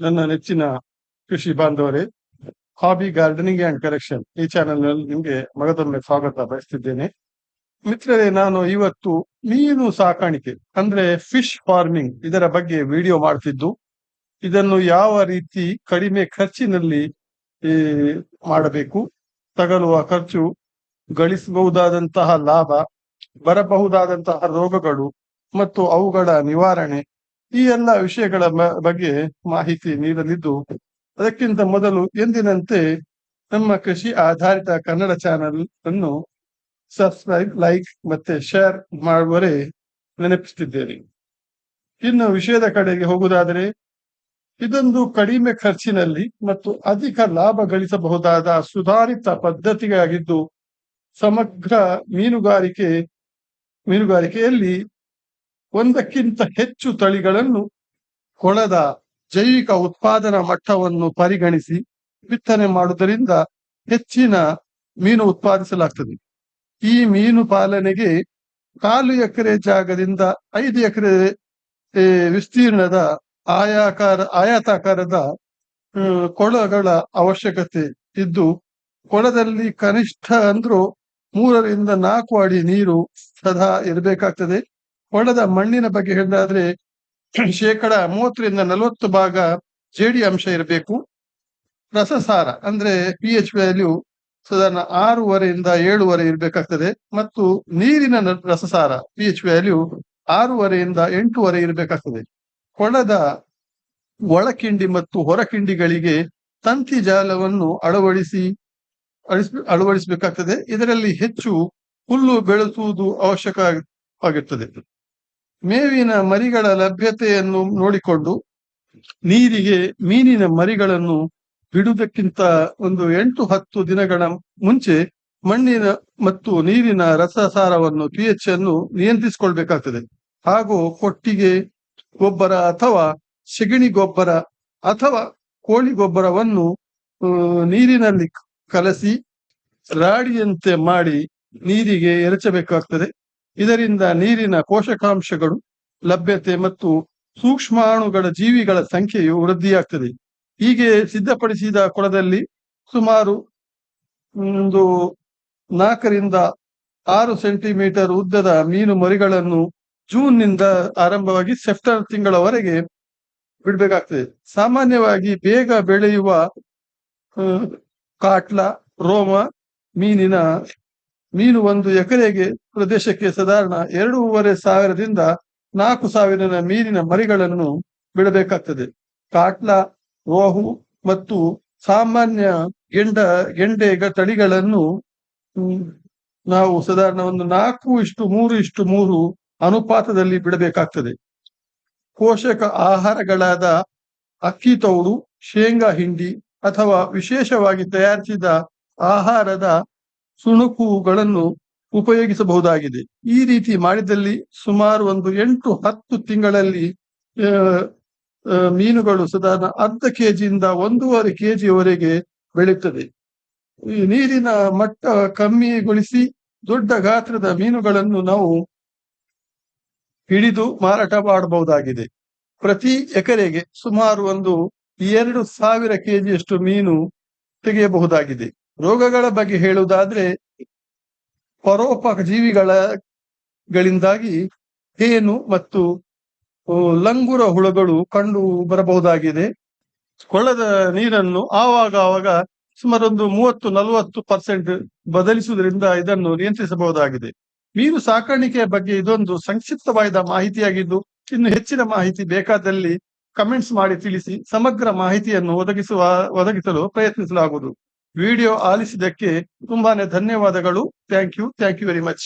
ನನ್ನ ನೆಚ್ಚಿನ ಕೃಷಿ ಬಾಂಧವರೇ ಹಾಬಿ ಗಾರ್ಡನಿಂಗ್ ಅಂಡ್ ಕಲೆಕ್ಷನ್ ಈ ಚಾನೆಲ್ನಲ್ಲಿ ನಿಮ್ಗೆ ಮಗದೊಮ್ಮೆ ಸ್ವಾಗತ ಬಯಸ್ತಿದ್ದೇನೆ. ಮಿತ್ರರೇ, ನಾನು ಇವತ್ತು ಮೀನು ಸಾಕಾಣಿಕೆ, ಅಂದ್ರೆ ಫಿಶ್ ಫಾರ್ಮಿಂಗ್ ಇದರ ಬಗ್ಗೆ ವಿಡಿಯೋ ಮಾಡ್ತಿದ್ದು. ಇದನ್ನು ಯಾವ ರೀತಿ ಕಡಿಮೆ ಖರ್ಚಿನಲ್ಲಿ ಮಾಡಬೇಕು, ತಗಲುವ ಖರ್ಚು, ಗಳಿಸಬಹುದಾದಂತಹ ಲಾಭ, ಬರಬಹುದಾದಂತಹ ರೋಗಗಳು, ಮತ್ತು ಅವುಗಳ ನಿವಾರಣೆ ಈ ಎಲ್ಲ ವಿಷಯಗಳ ಬಗ್ಗೆ ಮಾಹಿತಿ ನೀಡಲಿದ್ದು, ಅದಕ್ಕಿಂತ ಮೊದಲು ಎಂದಿನಂತೆ ನಮ್ಮ ಕೃಷಿ ಆಧಾರಿತ ಕನ್ನಡ ಚಾನೆಲ್ ಅನ್ನು ಸಬ್ಸ್ಕ್ರೈಬ್, ಲೈಕ್ ಮತ್ತೆ ಶೇರ್ ಮಾಡುವರೆ ನೆನಪಿಸುತ್ತಿದ್ದೇನೆ. ಇನ್ನು ವಿಷಯದ ಕಡೆಗೆ ಹೋಗುವುದಾದರೆ, ಇದೊಂದು ಕಡಿಮೆ ಖರ್ಚಿನಲ್ಲಿ ಮತ್ತು ಅಧಿಕ ಲಾಭ ಗಳಿಸಬಹುದಾದ ಸುಧಾರಿತ ಪದ್ಧತಿಯಾಗಿದ್ದು, ಸಮಗ್ರ ಮೀನುಗಾರಿಕೆ, ಮೀನುಗಾರಿಕೆಯಲ್ಲಿ ಒಂದಕ್ಕಿಂತ ಹೆಚ್ಚು ತಳಿಗಳನ್ನು ಕೊಳದ ಜೈವಿಕ ಉತ್ಪಾದನಾ ಮಟ್ಟವನ್ನು ಪರಿಗಣಿಸಿ ಬಿತ್ತನೆ ಮಾಡುವುದರಿಂದ ಹೆಚ್ಚಿನ ಮೀನು ಉತ್ಪಾದಿಸಲಾಗ್ತದೆ. ಈ ಮೀನು ಪಾಲನೆಗೆ ಕಾಲು ಎಕರೆ ಜಾಗದಿಂದ ಐದು ಎಕರೆ ವಿಸ್ತೀರ್ಣದ ಆಯಾಕಾರ, ಆಯಾತಾಕಾರದ ಕೊಳಗಳ ಅವಶ್ಯಕತೆ ಇದ್ದು, ಕೊಳದಲ್ಲಿ ಕನಿಷ್ಠ ಅಂದ್ರೂ ಮೂರರಿಂದ ನಾಲ್ಕು ಅಡಿ ನೀರು ಸದಾ ಇರಬೇಕಾಗ್ತದೆ. ಕೊಳದ ಮಣ್ಣಿನ ಬಗ್ಗೆ ಹೇಳಿದ್ರೆ ಶೇಕಡ ಮೂವತ್ತರಿಂದ ನಲವತ್ತು ಭಾಗ ಜೇಡಿ ಅಂಶ ಇರಬೇಕು. ರಸಸಾರ ಅಂದ್ರೆ ಪಿ ಎಚ್ ವ್ಯಾಲ್ಯೂ ಸಾಧಾರಣ ಆರೂವರೆಯಿಂದ ಏಳುವರೆ ಇರಬೇಕಾಗ್ತದೆ. ಮತ್ತು ನೀರಿನ ರಸಸಾರ ಪಿ ಎಚ್ ವ್ಯಾಲ್ಯೂ ಆರೂವರೆಯಿಂದ ಎಂಟೂವರೆ ಇರಬೇಕಾಗ್ತದೆ. ಕೊಳದ ಒಳಕಿಂಡಿ ಮತ್ತು ಹೊರಕಿಂಡಿಗಳಿಗೆ ತಂತಿ ಜಾಲವನ್ನು ಅಳವಡಿಸಿ ಅಳವಡಿಸಬೇಕಾಗ್ತದೆ. ಇದರಲ್ಲಿ ಹೆಚ್ಚು ಹುಲ್ಲು ಬೆಳೆಸುವುದು ಅವಶ್ಯಕ ಆಗಿರ್ತದೆ. ಮೇವಿನ ಮರಿಗಳ ಲಭ್ಯತೆಯನ್ನು ನೋಡಿಕೊಂಡು ನೀರಿಗೆ ಮೀನಿನ ಮರಿಗಳನ್ನು ಬಿಡುವುದಕ್ಕಿಂತ ಒಂದು ಎಂಟು ಹತ್ತು ದಿನಗಳ ಮುಂಚೆ ಮಣ್ಣಿನ ಮತ್ತು ನೀರಿನ ರಸಸಾರವನ್ನು ಪಿ ಎಚ್ ಅನ್ನು ನಿಯಂತ್ರಿಸಿಕೊಳ್ಬೇಕಾಗ್ತದೆ. ಹಾಗೂ ಕೊಟ್ಟಿಗೆ ಗೊಬ್ಬರ ಅಥವಾ ಸೆಗಣಿ ಗೊಬ್ಬರ ಅಥವಾ ಕೋಳಿ ಗೊಬ್ಬರವನ್ನು ನೀರಿನಲ್ಲಿ ಕಲಸಿ ರಾಡಿಯಂತೆ ಮಾಡಿ ನೀರಿಗೆ ಎರಚಬೇಕಾಗ್ತದೆ. ಇದರಿಂದ ನೀರಿನ ಪೋಷಕಾಂಶಗಳು, ಲಭ್ಯತೆ ಮತ್ತು ಸೂಕ್ಷ್ಮಾಣುಗಳ ಜೀವಿಗಳ ಸಂಖ್ಯೆಯು ವೃದ್ಧಿಯಾಗ್ತದೆ. ಹೀಗೆ ಸಿದ್ಧಪಡಿಸಿದ ಕೊಳದಲ್ಲಿ ಸುಮಾರು ಒಂದು ನಾಲ್ಕರಿಂದ ಆರು ಸೆಂಟಿಮೀಟರ್ ಉದ್ದದ ಮೀನು ಮರಿಗಳನ್ನು ಜೂನ್ನಿಂದ ಆರಂಭವಾಗಿ ಸೆಪ್ಟರ್ ತಿಂಗಳವರೆಗೆ ಬಿಡಬೇಕಾಗ್ತದೆ. ಸಾಮಾನ್ಯವಾಗಿ ಬೇಗ ಬೆಳೆಯುವ ಕಾಟ್ಲಾ ಕಾಟ್ಲ, ರೋಮ ಮೀನಿನ ಮೀನು ಒಂದು ಎಕರೆಗೆ ಪ್ರದೇಶಕ್ಕೆ ಸಾಧಾರಣ ಎರಡೂವರೆ ಸಾವಿರದಿಂದ ನಾಲ್ಕು ಸಾವಿರ ಮೀನಿನ ಮರಿಗಳನ್ನು ಬಿಡಬೇಕಾಗ್ತದೆ. ಕಾಟ್ಲಾ ರೋಹು ಮತ್ತು ಸಾಮಾನ್ಯ ಗೆಂಡ ಗ- ತಳಿಗಳನ್ನು ನಾವು ಸಾಧಾರಣ ಒಂದು ನಾಲ್ಕು ಇಷ್ಟು ಮೂರು ಇಷ್ಟು ಮೂರು ಅನುಪಾತದಲ್ಲಿ ಬಿಡಬೇಕಾಗ್ತದೆ. ಪೋಷಕ ಆಹಾರಗಳಾದ ಅಕ್ಕಿ ತೌಡು, ಶೇಂಗಾ ಹಿಂಡಿ ಅಥವಾ ವಿಶೇಷವಾಗಿ ತಯಾರಿಸಿದ ಆಹಾರದ ಸುಣುಕುಗಳನ್ನು ಉಪಯೋಗಿಸಬಹುದಾಗಿದೆ. ಈ ರೀತಿ ಮಾಡಿದಲ್ಲಿ ಸುಮಾರು ಒಂದು ಎಂಟು ಹತ್ತು ತಿಂಗಳಲ್ಲಿ ಮೀನುಗಳು ಸಾಧಾರಣ ಅರ್ಧ ಕೆಜಿಯಿಂದ ಒಂದೂವರೆ ಕೆಜಿಯವರೆಗೆ ಬೆಳೆಯುತ್ತದೆ. ಈ ನೀರಿನ ಮಟ್ಟ ಕಮ್ಮಿಗೊಳಿಸಿ ದೊಡ್ಡ ಗಾತ್ರದ ಮೀನುಗಳನ್ನು ನಾವು ಹಿಡಿದು ಮಾರಾಟ ಮಾಡಬಹುದಾಗಿದೆ. ಪ್ರತಿ ಎಕರೆಗೆ ಸುಮಾರು ಒಂದು ಎರಡು ಸಾವಿರ ಕೆಜಿಯಷ್ಟು ಮೀನು ತೆಗೆಯಬಹುದಾಗಿದೆ. ರೋಗಗಳ ಬಗ್ಗೆ ಹೇಳುವುದಾದ್ರೆ ಪರೋಪಕ ಜೀವಿಗಳ ಗಳಿಂದಾಗಿ ಹೇನು ಮತ್ತು ಲಂಗುರ ಹುಳಗಳು ಕಂಡು ಬರಬಹುದಾಗಿದೆ. ಕೊಳ್ಳದ ನೀರನ್ನು ಆವಾಗ ಆವಾಗ ಸುಮಾರೊಂದು ಮೂವತ್ತು ನಲವತ್ತು ಪರ್ಸೆಂಟ್ ಬದಲಿಸುವುದರಿಂದ ಇದನ್ನು ನಿಯಂತ್ರಿಸಬಹುದಾಗಿದೆ. ಮೀನು ಸಾಕಾಣಿಕೆಯ ಬಗ್ಗೆ ಇದೊಂದು ಸಂಕ್ಷಿಪ್ತವಾದ ಮಾಹಿತಿಯಾಗಿದ್ದು, ಇನ್ನು ಹೆಚ್ಚಿನ ಮಾಹಿತಿ ಬೇಕಾದಲ್ಲಿ ಕಮೆಂಟ್ಸ್ ಮಾಡಿ ತಿಳಿಸಿ, ಸಮಗ್ರ ಮಾಹಿತಿಯನ್ನು ಒದಗಿಸುವ, ಒದಗಿಸಲು ಪ್ರಯತ್ನಿಸಲಾಗುವುದು. ವಿಡಿಯೋ ಆಲಿಸಿದ್ದಕ್ಕೆ ತುಂಬಾನೇ ಧನ್ಯವಾದಗಳು. Thank you thank you very much